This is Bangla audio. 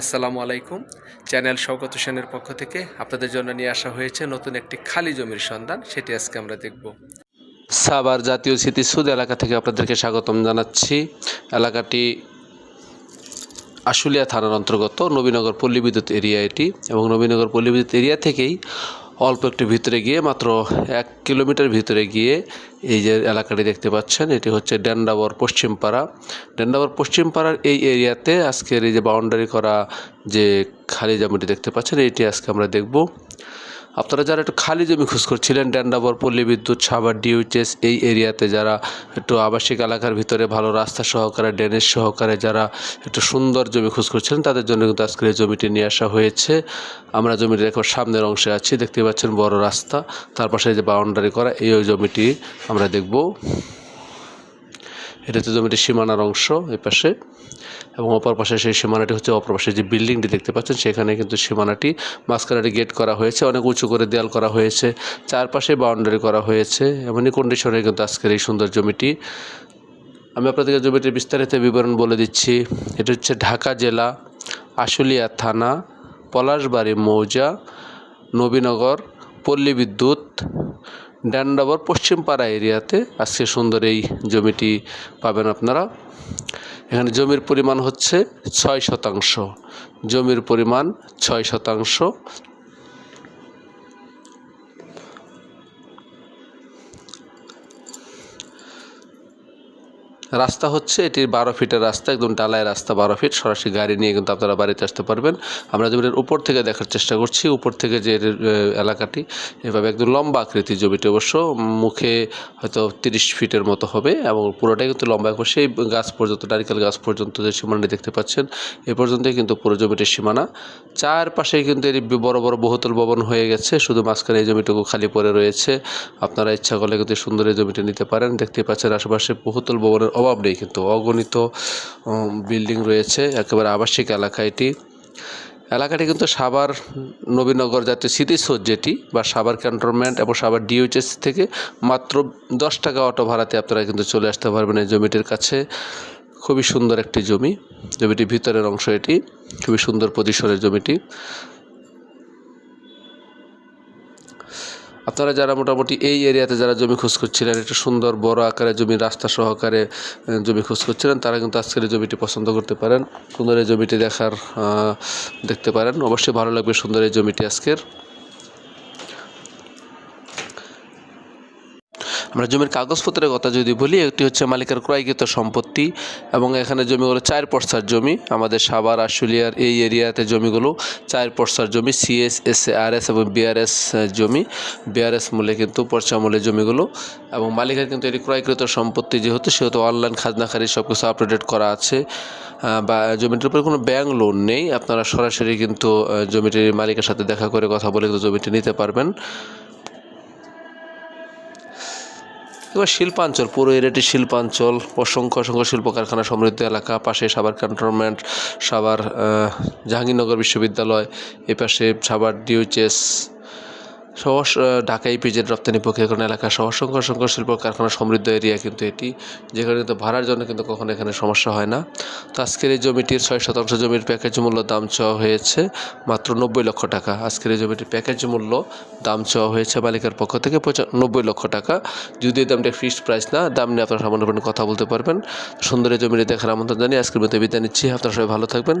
আসসালামু আলাইকুম। চ্যানেল শওকত হোসেনের পক্ষ থেকে আপনাদের জন্য নিয়ে আসা হয়েছে নতুন একটি খালি জমির সন্ধান, সেটি আজকে আমরা দেখব। সাবার জাতীয় স্মৃতিসুদ এলাকা থেকে আপনাদেরকে স্বাগতম জানাচ্ছি। এলাকাটি আশুলিয়া থানার অন্তর্গত নবীনগর পল্লী বিদ্যুৎ এরিয়া এটি এবং নবীনগর পল্লী বিদ্যুৎ এরিয়া থেকেই অল্প একটু ভিতরে গিয়ে মাত্র এক কিলোমিটার ভিতরে গিয়ে এই যে এলাকাটি দেখতে পাচ্ছেন, এটি হচ্ছে ড্যান্ডাবর পশ্চিমপাড়া। ড্যান্ডাবর পশ্চিমপাড়ার এই এরিয়াতে আজকের এই যে বাউন্ডারি করা যে খালি জমিটি দেখতে পাচ্ছেন এটি আজকে আমরা দেখব। আপনারা যারা একটু খালি জমি খোঁজ করছিলেন ড্যান্ডাবর পল্লী বিদ্যুৎ সাভার, ডিউচেস, এই এরিয়াতে যারা একটু আবাসিক এলাকার ভিতরে ভালো রাস্তা সহকারে, ড্রেনেজ সহকারে যারা একটু সুন্দর জমি খোঁজ করছিলেন, তাদের জন্য কিন্তু আজকের এই জমিটি নিয়ে আসা হয়েছে। আমরা জমিটির এখন সামনের অংশে আছি, দেখতে পাচ্ছেন বড় রাস্তা, তার পাশে যে বাউন্ডারি করা, এই ওই জমিটি আমরা দেখব। এটা হচ্ছে জমিটির সীমানার অংশ এই পাশে, এবং অপর পাশে সেই সীমানাটি হচ্ছে অপর পাশে যে বিল্ডিংটি দেখতে পাচ্ছেন, সেখানে কিন্তু সীমানাটি মাঝখানে গেট করা হয়েছে, অনেক উঁচু করে দেয়াল করা হয়েছে, চারপাশে বাউন্ডারি করা হয়েছে, এমনই কন্ডিশনে কিন্তু আজকের এই সুন্দর জমিটি। আমি আপনাদেরকে জমিটির বিস্তারিত বিবরণ বলে দিচ্ছি, এটা হচ্ছে ঢাকা জেলা আশুলিয়া থানা, পলাশবাড়ি মৌজা, নবীনগর, পল্লী বিদ্যুৎ। ড্যান্ডাবর পশ্চিমপাড়া এরিয়াতে আজকে সুন্দর এই জমিটি পাবেন আপনারা। এখানে জমির পরিমাণ হচ্ছে ছয় শতাংশ। জমির পরিমাণ ছয় শতাংশ। রাস্তা হচ্ছে, এটির বারো ফিটের রাস্তা, একদম ডালাই রাস্তা বারো ফিট। সরাসরি গাড়ি নিয়ে কিন্তু আপনারা বাড়িতে আসতে পারবেন। আমরা জমির উপর থেকে দেখার চেষ্টা করছি। উপর থেকে যে এলাকাটি, এভাবে একদম লম্বা আকৃতির জমিটি অবশ্য। মুখে হয়তো তিরিশ ফিটের মতো হবে এবং পুরোটাই কিন্তু লম্বা একবার। সেই গাছ পর্যন্ত, নারিকেল গাছ পর্যন্ত যে সীমানাটি দেখতে পাচ্ছেন, এ পর্যন্তই কিন্তু পুরো জমিটির সীমানা। চারপাশে কিন্তু এর বড় বড় বহুতল ভবন হয়ে গেছে। শুধু মাঝখানে এই জমিটুকু খালি পড়ে রয়েছে। আপনারা ইচ্ছা করলে কিন্তু সুন্দর এই জমিটি নিতে পারেন। দেখতে পাচ্ছেন আশেপাশে বহুতল ভবনের অভাব নেই কিন্তু অগণিত বিল্ডিং রয়েছে, একেবারে আবাসিক এলাকা এটি। এলাকাটি কিন্তু সাভার, নবীনগর জাতীয় স্মৃতিসৌধ যেটি বা সাভার ক্যান্টনমেন্ট এবং সাভার ডিওএইচএস থেকে মাত্র দশ টাকা অটো ভাড়াতে আপনারা কিন্তু চলে আসতে পারবেন এই জমিটির কাছে। খুবই সুন্দর একটি জমি, জমিটির ভিতরের অংশ এটি, খুবই সুন্দর পজিশনের জমিটি। আপনারা যারা মোটামুটি এই এরিয়াতে যারা জমি খোঁজ করছিলেন, একটা সুন্দর বড় আকারে জমি, রাস্তা সহকারে জমি খোঁজ করছিলেন, তারা কিন্তু আজকের এই জমিটি পছন্দ করতে পারেন। সুন্দর এই জমিটি দেখার দেখতে পারেন। অবশ্যই ভালো লাগবে সুন্দর এই জমিটি আজকের। আমরা জমির কাগজপত্রের কথা যদি বলি একটি হচ্ছে মালিকের ক্রয়কৃত সম্পত্তি এবং এখানে জমিগুলো চার পর্সার জমি। আমাদের সাভার, আশুলিয়ার এই এরিয়াতে জমিগুলো চার পর্সার জমি, সিএস এস আর এস এবং বিআরএস জমি। বিআরএস মূল্যে কিন্তু পর্চা মূল্যে জমিগুলো এবং মালিকের কিন্তু এটি ক্রয়কৃত সম্পত্তি যেহেতু, সেহেতু অনলাইন খাজনাখারি সব কিছু আপডেট করা আছে। বা জমিটির উপরে কোনো ব্যাংক লোন নেই। আপনারা সরাসরি কিন্তু জমিটির মালিকের সাথে দেখা করে কথা বলে কিন্তু জমিটি নিতে পারবেন। এবার শিল্পাঞ্চল, পুরো এরিয়াটি শিল্পাঞ্চল। অসংখ্য অসংখ্য শিল্প কারখানা সমৃদ্ধ এলাকা, পাশে সাবার ক্যান্টনমেন্ট সাবার জাহাঙ্গীরনগর বিশ্ববিদ্যালয় এ পাশে সাভার ডিউচেস সহ আহ, ঢাকা ইপিজেড রপ্তানি প্রক্রিয়াকরণ এলাকা সহ অসংখ্য অসংখ্য শিল্প কারখানা সমৃদ্ধ এরিয়া কিন্তু এটি যেখানে কিন্তু ভাড়ার জন্য কিন্তু কখনো এখানে সমস্যা হয় না। তো আজকের এই জমিটির ছয় শতাংশ জমির প্যাকেজ মূল্য দাম চাওয়া হয়েছে মাত্র নব্বই লক্ষ টাকা। আজকের এই জমিটির প্যাকেজ মূল্য দাম চাওয়া হয়েছে মালিকের পক্ষ থেকে নব্বই লক্ষ টাকা। যদি এই দামটা ফিক্সড প্রাইস না দাম নিয়ে আপনারা সামান্য কথা বলতে পারবেন। সুন্দর এই জমিটি দেখার আমন্ত্রণ জানিয়ে আজকের মতো বিদায় নিচ্ছি। আপনারা সবাই ভালো থাকবেন।